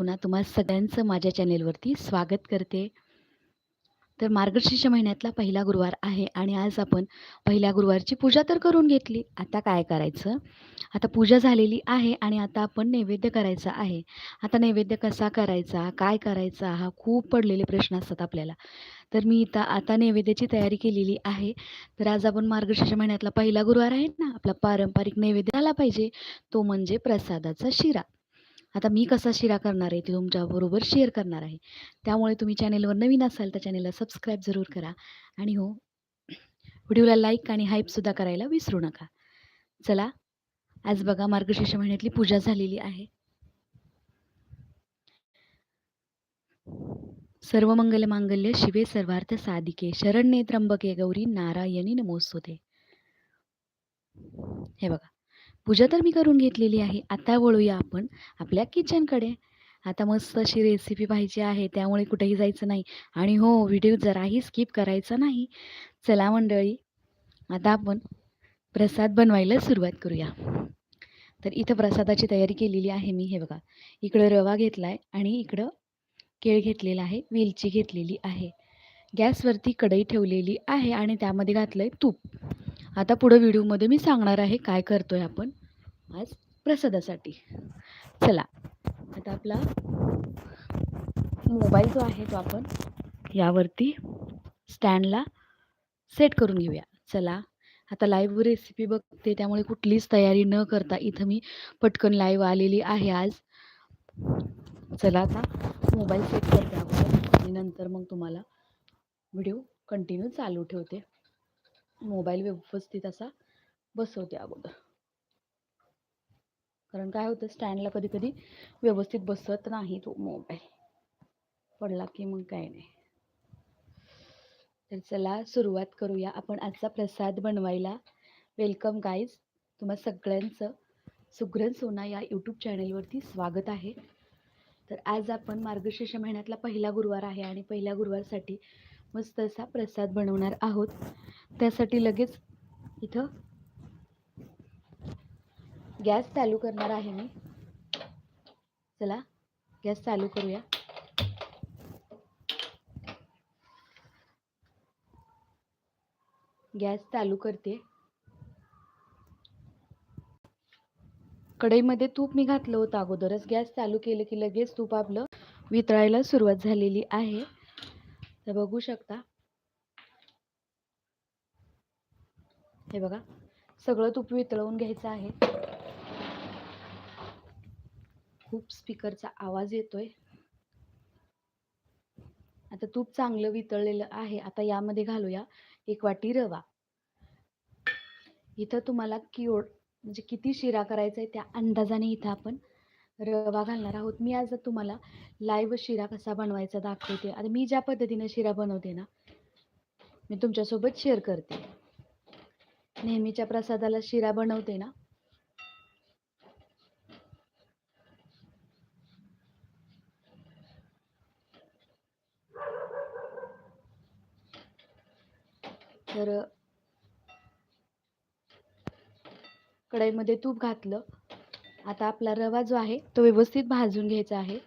पुन्हा तुम्हा सगळ्यांचं माझ्या चॅनेलवरती स्वागत करते. तर मार्गशीर्ष महिन्यातला पहिला गुरुवार आहे आणि आज आपण पहिल्या गुरुवारची पूजा तर करून घेतली. आता काय करायचं? आता पूजा झालेली आहे आणि आता आपण नैवेद्य करायचा आहे. आता नैवेद्य कसा करायचा? काय करायचा? हा खूप पडलेले प्रश्न असतात आपल्याला. तर मी इथं आता नैवेद्याची तयारी केलेली आहे. तर आज आपण मार्गशीर्ष महिन्यातला पहिला गुरुवार आहे ना आपला पारंपरिक नैवेद्य आला पाहिजे. तो म्हणजे प्रसादाचा शिरा. आता मी कसा शिरा करणार आहे ते तुमच्याबरोबर शेअर करणार आहे. त्यामुळे तुम्ही चॅनेलवर नवीन असाल तर चॅनेलला सबस्क्राईब जरूर करा. आणि हो व्हिडिओला लाईक आणि हाईपसुद्धा करायला विसरू नका. चला आज बघा मार्गशीर्ष महिन्यातली पूजा झालेली आहे. सर्व मंगल मांगल्य शिवे सर्वार्थ साधिके. शरण्ये त्र्यंबके गौरी नारायणी नमोस्तुते. हे बघा. पूजा तर मी करून घेतलेली आहे. आता वळूया आपण आपल्या किचनकडे. आता मस्त अशी रेसिपी पाहिजे आहे त्यामुळे कुठेही जायचं नाही. आणि हो व्हिडिओ जराही स्किप करायचा नाही. चला मंडळी आता आपण प्रसाद बनवायला सुरुवात करूया. तर इथं प्रसादाची तयारी केलेली आहे मी हे बघा. इकडं रवा घेतला आहे आणि इकडं केळ घेतलेला आहे वेलची घेतलेली आहे. गॅसवरती कढई ठेवलेली आहे आणि त्यामध्ये घातलं आहे तूप. आता पुढं व्हिडिओमध्ये मी सांगणार आहे काय करतो आहे आपण. आज प्रसादासाठी. चला आता आपला मोबाईल जो आहे तो आपण यावरती स्टँडला सेट करून घेऊया. चला आता लाईव्ह रेसिपी बघते त्यामुळे कुठलीच तयारी न करता इथं मी पटकन लाईव्ह आलेली आहे आज. चला आता मोबाईल सेट करते अगोदर आणि नंतर मग तुम्हाला व्हिडिओ कंटिन्यू चालू ठेवते. मोबाईल व्यवस्थित असा बसवते अगोदर. कारण काय होतं स्टँडला कधी कधी व्यवस्थित बसत नाही तो मोबाईल पडला की मग काय नाही. तर चला सुरुवात करूया. आपण आजचा प्रसाद बनवायला. वेलकम गाईज तुम्हा सगळ्यांचं सुग्रण सोना या यूट्यूब चॅनलवरती स्वागत आहे. तर आज आपण मार्गशीर्ष महिन्यातला पहिला गुरुवार आहे आणि पहिल्या गुरुवारसाठी मस्त असा प्रसाद बनवणार आहोत. त्यासाठी लगेच इथं गॅस चालू करणार आहे मी. चला गॅस चालू करूया. गॅस चालू करते. कढईमध्ये तूप मी घातलं होतं अगोदरच. गॅस चालू केलं की लगेच तूप आपलं वितळायला सुरुवात झालेली आहे. तर बघू शकता. हे बघा सगळं तूप वितळवून घ्यायचं आहे. खूप स्पीकरचा आवाज येतोय. आता तूप चांगलं वितळलेलं आहे. आता यामध्ये घालूया एक वाटी रवा. इथं तुम्हाला किओड म्हणजे किती शिरा करायचा आहे त्या अंदाजाने इथं आपण रवा घालणार आहोत. मी आज तुम्हाला लाईव्ह शिरा कसा बनवायचा दाखवते. आता मी ज्या पद्धतीने शिरा बनवते ना मी तुमच्यासोबत शेअर करते. नेहमीच्या प्रसादाला शिरा बनवते ना तर कढईमध्ये तूप घातलं. आता आपला रवा जो आहे तो व्यवस्थित भाजून घ्यायचा आहे.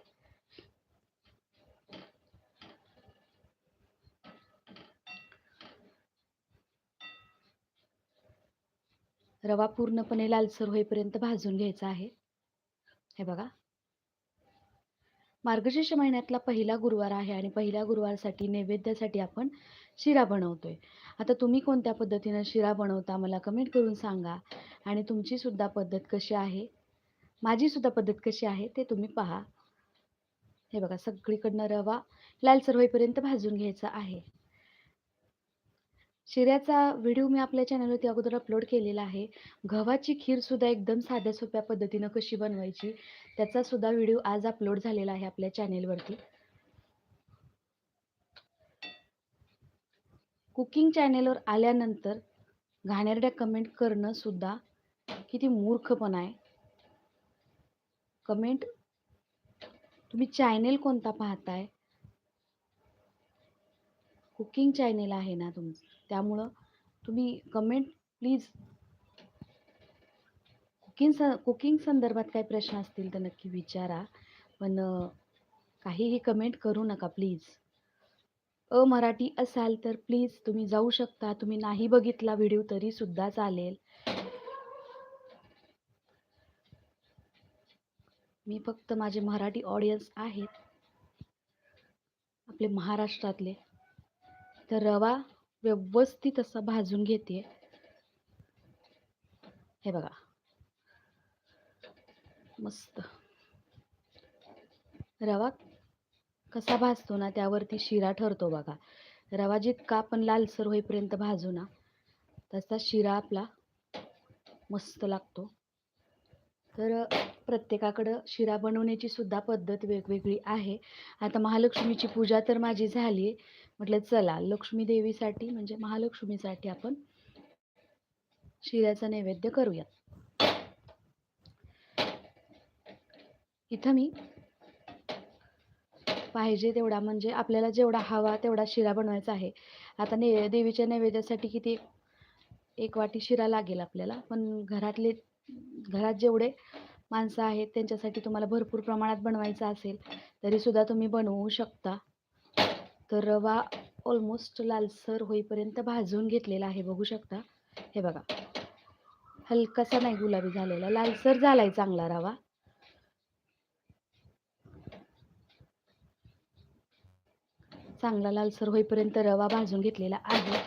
रवा पूर्णपणे लालसर होईपर्यंत भाजून घ्यायचा आहे. हे बघा. मार्गशीर्ष महिन्यातला पहिला गुरुवार आहे आणि पहिल्या गुरुवारसाठी नैवेद्यासाठी आपण शिरा बनवतोय. आता तुम्ही कोणत्या पद्धतीनं शिरा बनवता मला कमेंट करून सांगा. आणि तुमची सुद्धा पद्धत कशी आहे? माझी सुद्धा पद्धत कशी आहे ते तुम्ही पहा. हे बघा सगळीकडनं रवा लालसर होईपर्यंत भाजून घ्यायचा आहे. शिऱ्याचा व्हिडिओ मी आपल्या चॅनलवरती अगोदर अपलोड केलेला आहे. गव्हाची खीरसुद्धा एकदम साध्या सोप्या पद्धतीनं कशी बनवायची त्याचा सुद्धा व्हिडिओ आज अपलोड झालेला आहे आपल्या चॅनेलवरती कुकिंग चॅनेलवर आल्यानंतर घाणेरड्या कमेंट करणं सुद्धा किती मूर्खपणा आहे. कमेंट तुम्ही चॅनेल कोणता पाहताय? कुकिंग चॅनेल आहे ना तुमचं. त्यामुळं तुम्ही कमेंट प्लीज कुकिंग स कुकिंग संदर्भात काही प्रश्न असतील तर नक्की विचारा. पण काहीही कमेंट करू नका प्लीज अमराठी असाल तर प्लीज तुम्ही जाऊ शकता. तुम्ही नाही बघितला व्हिडिओ तरी सुद्धा चालेल. मी फक्त माझे मराठी ऑडियन्स आहेत. आपले महाराष्ट्रातले. तर रवा व्यवस्थित असा भाजून घेते. हे बघा. मस्त. रवा कसा भाजतो ना त्यावरती शिरा ठरतो बघा. रवा जितका आपण लालसर होईपर्यंत भाजू ना तसा शिरा आपला मस्त लागतो. तर प्रत्येकाकडं शिरा बनवण्याची सुद्धा पद्धत वेगवेगळी आहे. आता महालक्ष्मीची पूजा तर माझी झाली आहे म्हटलं चला लक्ष्मी देवीसाठी म्हणजे महालक्ष्मीसाठी आपण शिऱ्याचा नैवेद्य करूया. इथं मी पाहिजे तेवढा म्हणजे आपल्याला जेवढा हवा तेवढा शिरा बनवायचा आहे. आता ने देवीच्या नैवेद्यासाठी किती एक वाटी शिरा लागेल आपल्याला. पण घरातले घरात जेवढे माणसं आहेत त्यांच्यासाठी तुम्हाला भरपूर प्रमाणात बनवायचं असेल तरीसुद्धा तुम्ही बनवू शकता. तर रवा ऑलमोस्ट लालसर होईपर्यंत भाजून घेतलेला आहे बघू शकता. हे बघा. हलकासा नाही गुलाबी झालेला. लालसर झालाय चांगला रवा. चांगला लालसर होईपर्यंत रवा भाजून घेतलेला आहे.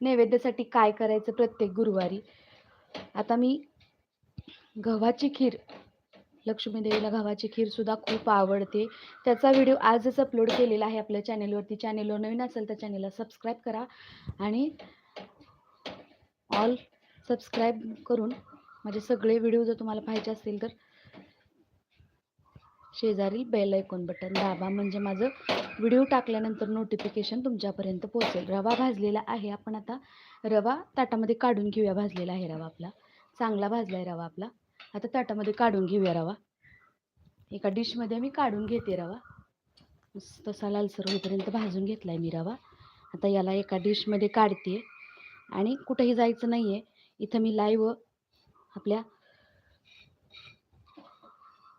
नैवेद्यासाठी काय करायचं प्रत्येक गुरुवारी? आता मी गव्हाची खीर लक्ष्मी देवीला गव्हाची खीरसुद्धा खूप आवडते. त्याचा व्हिडिओ आजच अपलोड केलेला आहे आपल्या चॅनेलवरती. चॅनेलवर नवीन असेल तर चॅनेलला सबस्क्राईब करा आणि ऑल सबस्क्राईब करून माझे सगळे व्हिडिओ जर तुम्हाला पाहिजे असतील तर शेजारील बेल ऐकून बटन दाबा. म्हणजे माझं व्हिडिओ टाकल्यानंतर नोटिफिकेशन तुमच्यापर्यंत पोहोचेल. रवा भाजलेला आहे. आपण आता रवा ताटामध्ये काढून घेऊया. भाजलेला आहे रवा आपला. चांगला भाजला आहे रवा आपला. आता ताटामध्ये काढून घेऊया रवा. एका डिशमध्ये मी काढून घेते रवा. तसा लालसर होईपर्यंत भाजून घेतला आहे मी रवा. आता याला एका डिशमध्ये काढते. आणि कुठेही जायचं नाही आहे इथं मी लाईव्ह आपल्या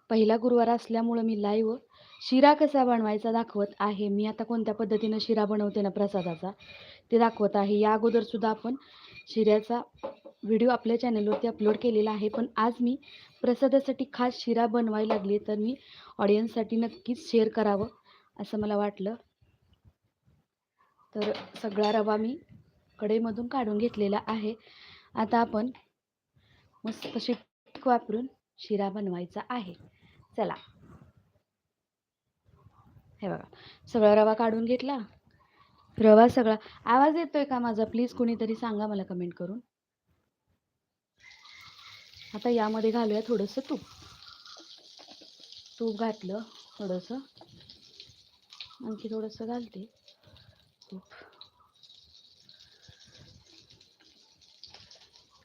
पहिला गुरुवार असल्यामुळं मी लाईव्ह शिरा कसा बनवायचा दाखवत आहे. मी आता कोणत्या पद्धतीनं शिरा बनवते ना प्रसादाचा ते दाखवत आहे. या अगोदरसुद्धा आपण शिऱ्याचा व्हिडिओ आपल्या चॅनलवरती अपलोड केलेला आहे. पण आज मी प्रसादासाठी खास शिरा बनवायला लागली तर मी ऑडियन्ससाठी नक्कीच शेअर करावं असं मला वाटलं. तर सगळा रवा मी कढईमधून काढून घेतलेला आहे. आता आपण मस्त शिट वापरून शिरा बनवायचा आहे. चला. हे बघा. सगळा रवा काढून घेतला. रवा सगळा. आवाज येतोय का माझा? प्लीज कोणीतरी सांगा मला कमेंट करून. आता यामध्ये घालूया थोडंसं तूप. तूप घातलं थोडंसं. आणखी थोडंसं घालते. तूप.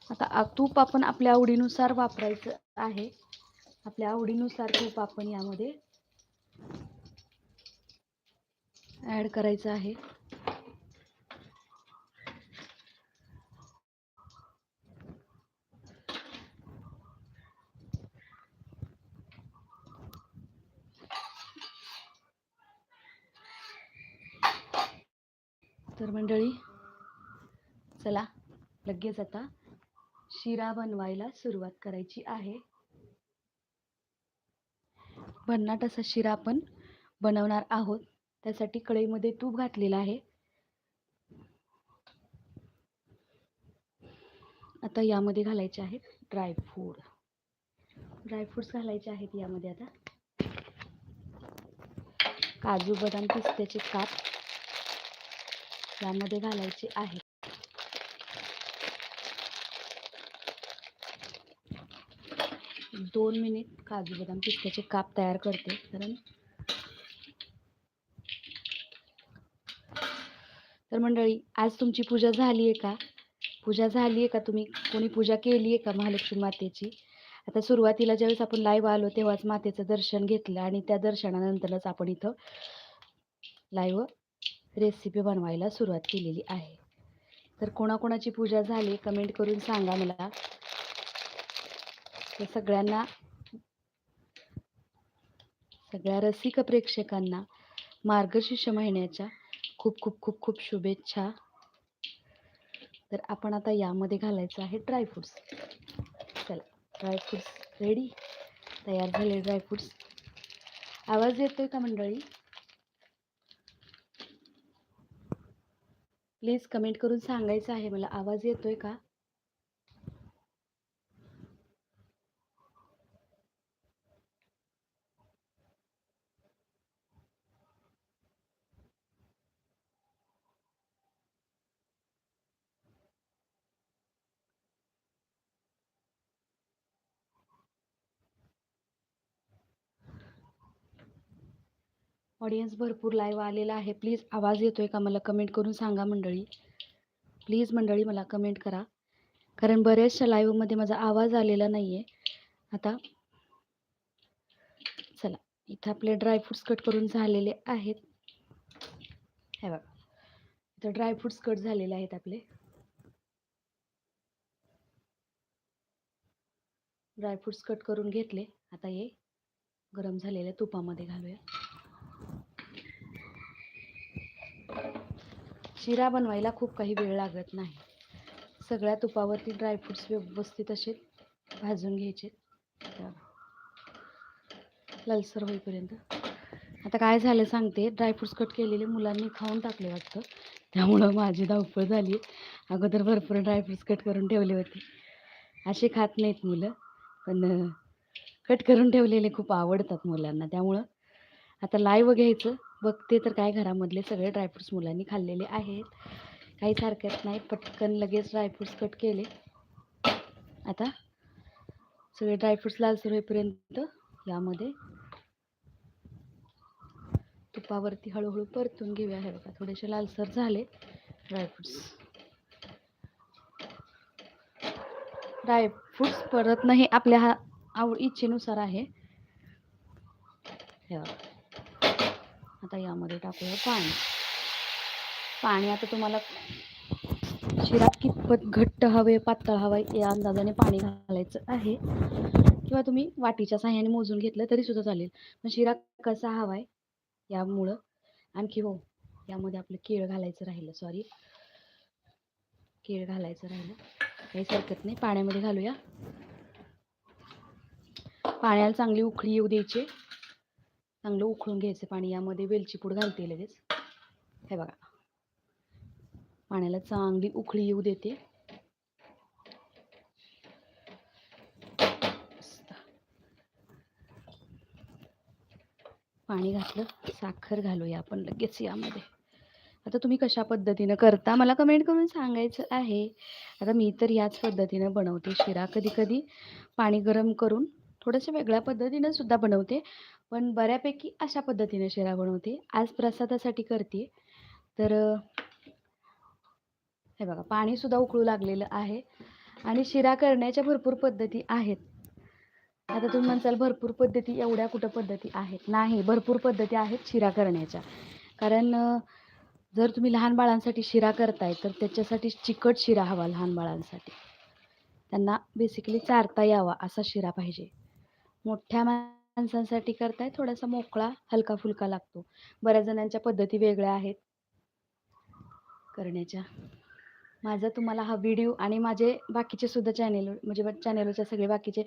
आता तूप आपण आपल्या आवडीनुसार वापरायचं आहे. आपल्या आवडीनुसार तूप आपण यामध्ये ॲड करायचं आहे. तर मंडळी चला लगेच आता शिरा बनवायला सुरुवात करायची आहे. भन्नाट असा शिरा आपण बनवणार आहोत. त्यासाठी कढईमध्ये तूप घातलेलं आहे. आता यामध्ये घालायचे आहेत ड्रायफ्रूट ड्रायफ्रूट्स घालायचे आहेत यामध्ये आता. काजू बदाम पिस्त्याचे काप यामध्ये घालायचे आहेत. दोन मिनिट काजू बदाम पिस्त्याचे काप तयार करते. कारण तर मंडळी आज तुमची पूजा झाली आहे का? पूजा झाली आहे का तुम्ही? कोणी पूजा केली आहे का महालक्ष्मी मातेची? आता सुरुवातीला ज्यावेळेस आपण लाईव्ह आलो तेव्हाच मातेचं दर्शन घेतलं आणि त्या दर्शनानंतरच आपण इथं लाईव्ह रेसिपी बनवायला सुरुवात केलेली आहे. तर कोणाकोणाची पूजा झाली कमेंट करून सांगा मला. तर सगळ्यांना सगळ्या रसिक प्रेक्षकांना मार्गशीर्ष महिन्याच्या खूप खूप खूप खूप शुभेच्छा. तर आपण आता यामध्ये घालायचं आहे ड्रायफ्रुट्स चला ड्रायफ्रुट्स रेडी तयार झाले ड्रायफ्रुट्स आवाज येतोय का मंडळी? प्लीज कमेंट करून सांगायचं आहे. मला आवाज येतोय का? ऑडियन्स भरपूर लाईव्ह आलेला आहे. प्लीज आवाज येतो आहे का? मला कमेंट करून सांगा मंडळी. प्लीज मंडळी मला कमेंट करा. कारण बऱ्याचशा लाईव्हमध्ये माझा आवाज आलेला नाही आहे आता चला इथं आपले ड्रायफ्रुट्स कट करून झालेले आहेत. हे बघा. इथं ड्रायफ्रुट्स कट झालेले आहेत आपले. ड्रायफ्रुट्स कट करून घेतले. आता हे गरम झालेल्या तुपामध्ये घालूया. शिरा बनवायला खूप काही वेळ लागत नाही. सगळ्या तुपावरती ड्रायफ्रुट्स व्यवस्थित असे भाजून घ्यायचे. लालसर होईपर्यंत. आता काय झालं सांगते. ड्रायफ्रुट्स कट केलेले मुलांनी खाऊन टाकले वाटतं. त्यामुळं माझी धावपळ झाली. अगोदर भरपूर ड्रायफ्रुट्स कट करून ठेवले होते. असे खात नाहीत मुलं. पण कट करून ठेवलेले खूप आवडतात मुलांना. त्यामुळं आता लाईव्ह घ्यायचं. बघते तर काय घरामधले सगळे ड्रायफ्रुट्स मुलांनी खाल्लेले आहेत. काहीच हरकत नाही पटकन लगेच ड्रायफ्रुट्स कट केले. आता सगळे ड्रायफ्रुट्स लालसर होईपर्यंत यामध्ये तुपावरती हळूहळू परतून घेऊया. हे बघा थोडेसे लालसर झाले ड्रायफ्रुट्स ड्रायफ्रुट्स परत नाही आपल्या हा आवड इच्छेनुसार आहे. हे बघा. आता यामध्ये टाकूया पाणी. पाणी आता तुम्हाला शिरा कितपत घट्ट हवे पातळ हवा या अंदाजाने पाणी घालायचं आहे. किंवा तुम्ही वाटीच्या साह्याने मोजून घेतलं तरी सुद्धा चालेल. पण शिरा कसा हवा आहे यामुळं आणखी हो यामध्ये आपलं केळ घालायचं राहिलं सॉरी केळ घालायचं राहिलं. काहीच हरकत नाही पाण्यामध्ये घालूया. पाण्याला चांगली उकळी येऊ द्यायची. चांगलं उकळून घ्यायचं पाणी यामध्ये वेलची पूड घालते लगेच. हे बघा. पाण्याला चांगली उकळी येऊ देते. पाणी घातलं साखर घालूया आपण लगेच यामध्ये. आता तुम्ही कशा पद्धतीनं करता? मला कमेंट करून सांगायचं आहे. आता मी तर याच पद्धतीनं बनवते शिरा कधी कधी. पाणी गरम करून थोडंसं वेगळ्या पद्धतीनं सुद्धा बनवते. पण बऱ्यापैकी अशा पद्धतीने शिरा बनवते आज प्रसादासाठी करते. तर हे बघा पाणीसुद्धा उकळू लागलेलं आहे आणि शिरा करण्याच्या भरपूर पद्धती आहेत. आता तुम्ही म्हणसाल भरपूर पद्धती एवढ्या कुठं पद्धती आहेत? नाही भरपूर पद्धती आहेत शिरा करण्याच्या. कारण जर तुम्ही लहान बाळांसाठी शिरा करताय तर त्याच्यासाठी चिकट शिरा हवा लहान बाळांसाठी. त्यांना बेसिकली चारता यावा असा शिरा पाहिजे. मोठ्या माणसांसाठी करताय थोडासा मोकळा हलका फुलका लागतो. बऱ्याच जणांच्या पद्धती वेगळ्या आहेत. करण्याच्या. माझा तुम्हाला हा व्हिडिओ आणि माझे बाकीचे सुद्धा चॅनेल म्हणजे चॅनेलच्या सगळे बाकीचे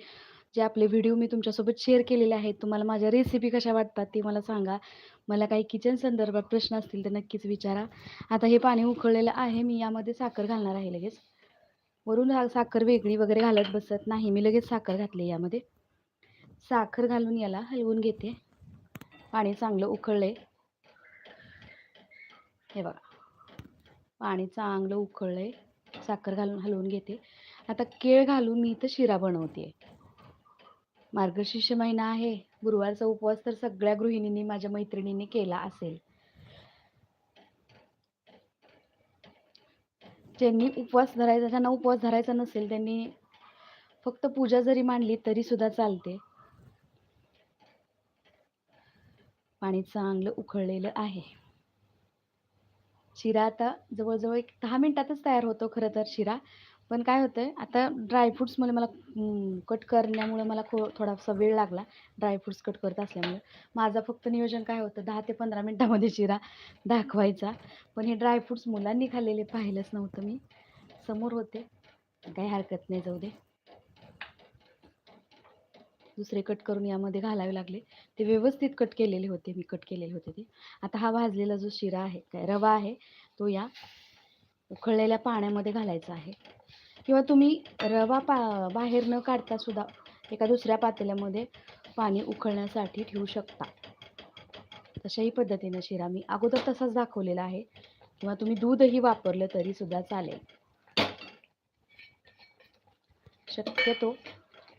जे आपले व्हिडिओ मी तुमच्यासोबत शेअर केलेले आहेत तुम्हाला माझ्या रेसिपी कशा वाटतात ते मला सांगा. मला काही किचन संदर्भात प्रश्न असतील तर नक्कीच विचारा. आता हे पाणी उकळलेलं आहे मी यामध्ये साखर घालणार आहे लगेच. वरून हा साखर वेगळी वगैरे घालत बसत नाही मी लगेच साखर घातली यामध्ये. साखर घालून याला हलवून घेते. पाणी चांगलं उकळले हे बघा. पाणी चांगलं उकळले साखर घालून हलवून घेते. आता केळ घालून मी इथं शिरा बनवते. मार्गशीर्ष महिना आहे. गुरुवारचा उपवास तर सगळ्या गृहिणींनी माझ्या मैत्रिणींनी केला असेल. ज्यांनी उपवास धरायचा ज्यांना उपवास धरायचा नसेल त्यांनी फक्त पूजा जरी मांडली तरी सुद्धा चालते. पाणी चांगलं उकळलेलं आहे. शिरा आता जवळजवळ एक दहा मिनटातच तयार होतो खरं तर शिरा. पण काय होतंय आता ड्रायफ्रुट्समध्ये मला कट करण्यामुळे मला खो थोडासा वेळ लागला ड्रायफ्रुट्स कट करत असल्यामुळे. माझं फक्त नियोजन काय होतं दहा ते पंधरा मिनटामध्ये शिरा दाखवायचा. पण हे ड्रायफ्रुट्स मुलांनी खाल्लेले पाहिलंच नव्हतं मी. समोर होते. काही हरकत नाही जाऊ दे. दुसरे कट करून यामध्ये घालावे लागले. ते व्यवस्थित कट केलेले होते. मी कट केलेले होते ते. आता हा भाजलेला जो शिरा आहे काय रवा आहे तो या उकळलेल्या पाण्यामध्ये घालायचा आहे. किंवा तुम्ही रवा पा बाहेर न काढता सुद्धा एका दुसऱ्या पातेल्यामध्ये पाणी उकळण्यासाठी ठेवू शकता. तशाही पद्धतीने शिरा मी अगोदर तसाच दाखवलेला आहे. किंवा तुम्ही दूधही वापरलं तरी सुद्धा चालेल. शक्यतो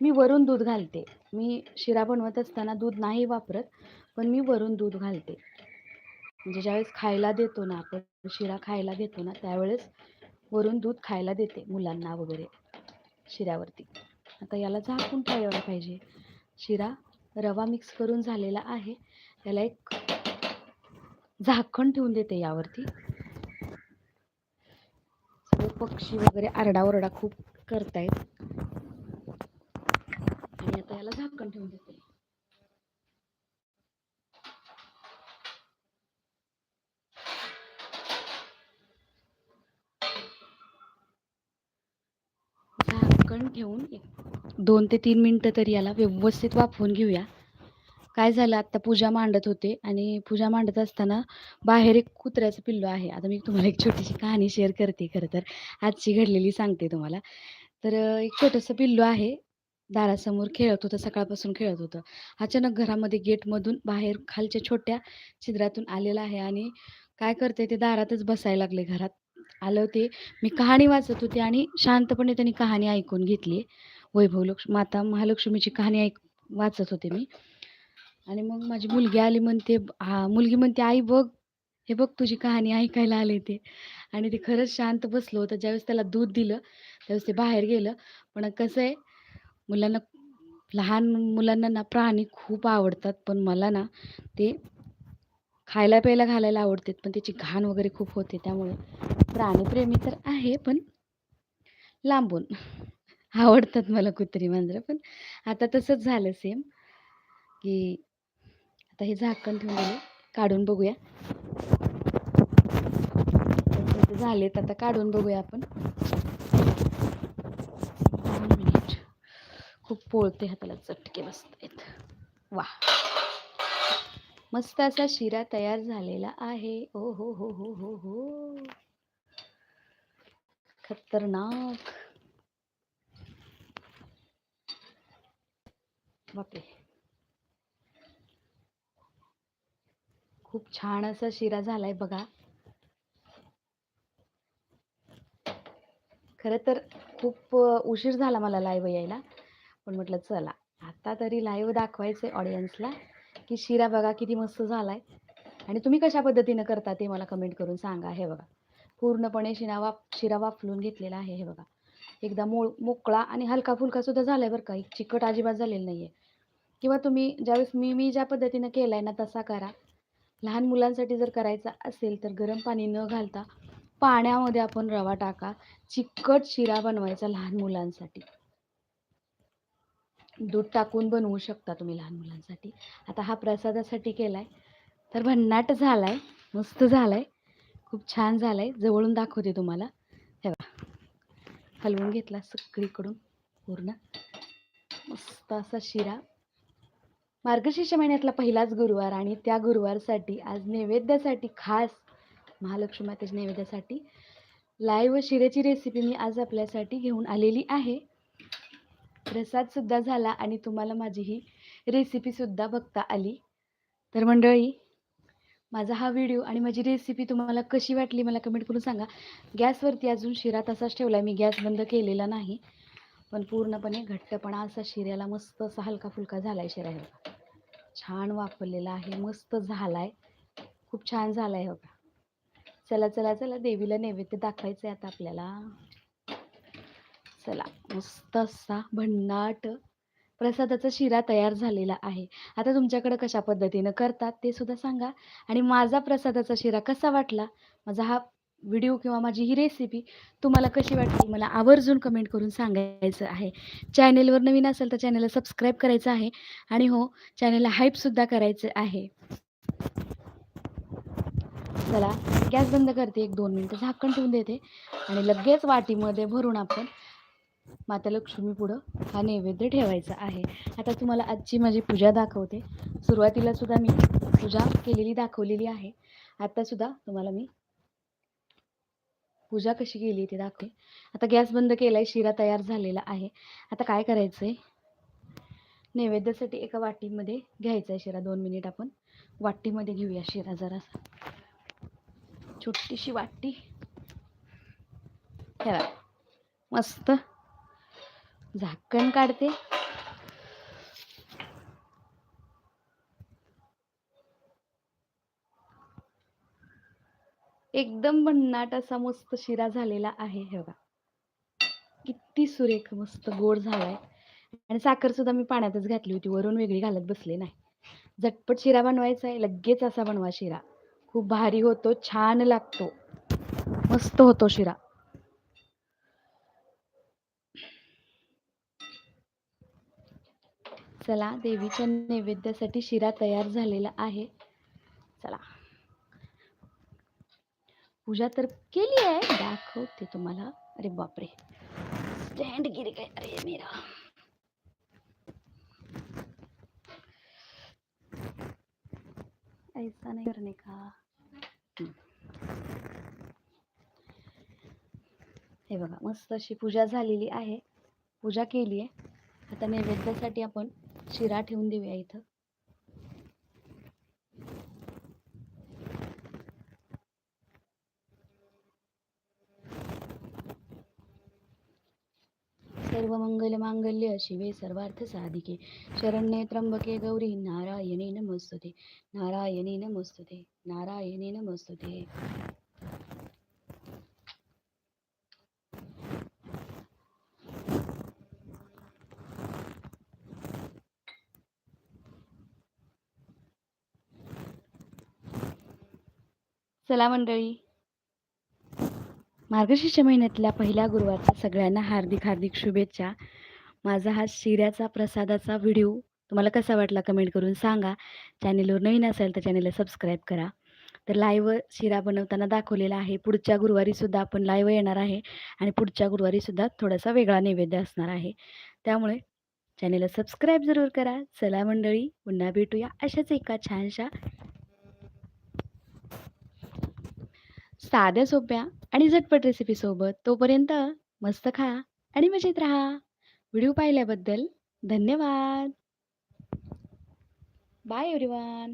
मी वरून दूध घालते. मी शिरा बनवत असताना दूध नाही वापरत पण मी वरून दूध घालते. म्हणजे ज्यावेळेस खायला देतो ना आपण शिरा खायला देतो ना त्यावेळेस वरून दूध खायला देते मुलांना वगैरे शिऱ्यावरती. आता याला झाकून ठेवायला पाहिजे. शिरा रवा मिक्स करून झालेला आहे. त्याला एक झाकण ठेवून देते यावरती. सगळे पक्षी वगैरे आरडाओरडा खूप करतायत आणि आता याला झाकण ठेवून देते झाकण ठेवून एक दोन ते तीन मिनटं तरी याला व्यवस्थित वाफवून घेऊया. काय झालं? आत्ता पूजा मांडत होते आणि पूजा मांडत असताना बाहेर एक कुत्र्याचं पिल्लू आहे. आता मी तुम्हाला एक छोटीशी कहाणी शेअर करते खरं तर. आजची घडलेली सांगते तुम्हाला. तर एक छोटंसं पिल्लू आहे. दारासमोर खेळत होतं सकाळपासून खेळत होतं. अचानक घरामध्ये गेटमधून बाहेर खालच्या छोट्या छिद्रातून आलेलं आहे आणि काय करते ते दारातच बसायला लागले घरात. आलं ते. मी कहाणी वाचत होते आणि शांतपणे त्यांनी कहाणी ऐकून घेतली. वैभव लक्ष माता महालक्ष्मीची कहाणी ऐक वाचत होते मी. आणि मग माझी मुलगी आली म्हणते हा मुलगी म्हणते आई बघ हे बघ तुझी कहाणी ऐकायला आले ते. आणि ते खरंच शांत बसलं होतं. ज्यावेळेस त्याला दूध दिलं त्यावेळेस ते बाहेर गेलं. पण कसं आहे मुलांना लहान मुलांना ना प्राणी खूप आवडतात. पण मला ना ते खायला प्यायला घालायला आवडतात. पण त्याची घाण वगैरे खूप होते. त्यामुळे प्राणीप्रेमी तर आहे पण लांबून. आवडतात मला कुत्री मांजरं. पण आता तसंच झालं सेम की आता हे झाकण ठेवून दिले काढून बघूया. तर झालेत आता काढून बघूया आपण. मिनिट खूप पोळते हाताला चटके बसतायत. वा. मस्त असा शिरा तयार झालेला आहे. ओ हो हो हो हो हो. खतरनाक. बापरे. खूप छान असा शिरा झालाय बघा. खरं तर खूप उशीर झाला मला लाईव्ह यायला. पण म्हटलं चला आता तरी लाईव्ह दाखवायचे ऑडियन्सला की शिरा बघा किती मस्त झालाय. आणि तुम्ही कशा पद्धतीनं करता ते मला कमेंट करून सांगा हे बघा. पूर्णपणे शिरा वाफ शिरा वाफलून घेतलेला आहे हे बघा. एकदा मोळ मोकळा आणि हलका फुलका सुद्धा झालाय बरं का. एक चिकट अजिबात झालेलं नाहीये. किंवा तुम्ही ज्यावेळेस मी मी ज्या पद्धतीनं केलाय ना तसा करा. लहान मुलांसाठी जर करायचा असेल तर गरम पाणी न घालता पाण्यामध्ये आपण रवा टाका. चिकट शिरा बनवायचा लहान मुलांसाठी. दूध टाकून बनवू शकता तुम्ही लहान मुलांसाठी. आता हा प्रसादासाठी केलाय. तर भन्नाट झालाय. मस्त झालाय. खूप छान झालाय. जवळून दाखवते तुम्हाला. हे बघा हलवून घेतला सगळीकडून पूर्ण. मस्त असा शिरा. मार्गशीर्ष महिन्यातला पहिलाच गुरुवार आणि त्या गुरुवारसाठी आज नैवेद्यासाठी खास महालक्ष्मी मातेच्या नैवेद्यासाठी लाईव्ह शिऱ्याची रेसिपी मी आज आपल्यासाठी घेऊन आलेली आहे. प्रसादसुद्धा झाला आणि तुम्हाला माझी ही रेसिपीसुद्धा बघता आली. तर मंडळी माझा हा व्हिडिओ आणि माझी रेसिपी तुम्हाला कशी वाटली मला कमेंट करून सांगा. गॅसवरती अजून शिरा तसाच ठेवला आहे मी गॅस बंद केलेला नाही. पण पूर्णपणे घट्टपणा असा शिऱ्याला मस्त असा हलका फुलका झाला आहे शिरा हे छान वापरलेला आहे मस्त झाला आहे खूप छान झाला आहे हो बघा चला चला चला देवीला नैवेद्य दाखवायचं आहे आता आपल्याला. चला मस्त असा भन्नाट प्रसादाचा शिरा तयार झालेला आहे. आता तुमच्याकडं कशा पद्धतीनं करतात ते सुद्धा सांगा. आणि माझा प्रसादाचा शिरा कसा वाटला? माझा हा व्हिडिओ किंवा माझी ही रेसिपी तुम्हाला कशी वाटली? मला आवर्जून कमेंट करून सांगायचं आहे. चॅनेलवर नवीन असेल तर चॅनेलला सबस्क्राईब करायचं आहे. आणि हो चॅनेलला हाईपसुद्धा करायचं आहे. चला गॅस बंद करते. एक दोन मिनटं झाकण ठेवून देते. आणि लगेच वाटीमध्ये भरून आपण माता लक्ष्मी पुढं हा नैवेद्य ठेवायचा आहे. आता तुम्हाला आजची माझी पूजा दाखवते. सुरुवातीला सुद्धा मी पूजा केलेली दाखवलेली आहे. आता सुद्धा तुम्हाला मी पूजा कशी केली ते दाखवते. आता गॅस बंद केलाय शिरा तयार झालेला आहे. आता काय करायचं आहे नैवेद्यासाठी एका वाटीमध्ये घ्यायचा आहे शिरा दोन मिनिट आपण. वाटीमध्ये घेऊया शिरा जरासा. छोटीशी वाटी. ठेवा. मस्त. झाकण काढते. एकदम भन्नाट असा मस्त शिरा झालेला आहे हे बघा. किती सुरेख मस्त गोड झालाय. आणि साखर सुद्धा मी पाण्यातच घातली होती वरून वेगळी घालत बसले नाही. झटपट शिरा बनवायचा आहे लगेच असा बनवा शिरा. खूप भारी होतो छान लागतो. मस्त होतो शिरा. चला देवीच्या नैवेद्यासाठी शिरा तयार झालेला आहे. चला. पूजा तर केली आहे. दाखवते तुम्हाला. अरे बापरे. स्टँड गिर गया अरे मेरा. ऐसा नहीं करने का. हे बघा मस्त अशी पूजा झालेली आहे. पूजा केली आहे. आता नैवेद्यासाठी आपण शिरा ठेवून देऊया इथं. सर्व मंगल मांगल्य शिवे सर्वार्थ साधिके. शरण्ये त्र्यंबके गौरी नारायणी नमस्तुते. नारायणी नमस्तुते. नारायणी नमस्तुते. चला मंडळी. मार्गशीर्ष महिन्यातल्या पहिल्या गुरुवारच्या सगळ्यांना हार्दिक हार्दिक शुभेच्छा. माझा हा शिऱ्याचा प्रसादाचा व्हिडिओ तुम्हाला कसा वाटला कमेंट करून सांगा. चॅनेलवर नवीन असेल तर चॅनेलला सबस्क्राईब करा. तर लाईव्ह शिरा बनवताना दाखवलेला आहे. पुढच्या गुरुवारीसुद्धा आपण लाईव्ह येणार आहे. आणि पुढच्या गुरुवारीसुद्धा थोडासा वेगळा नैवेद्य असणार आहे. त्यामुळे चॅनेलला सबस्क्राईब जरूर करा. चला मंडळी पुन्हा भेटूया अशाच एका छानशा साध्या सोप्या आणि झटपट रेसिपीसोबत तोपर्यंत मस्त खा आणि मजेत राहा. व्हिडिओ पाहिल्याबद्दल धन्यवाद. Bye everyone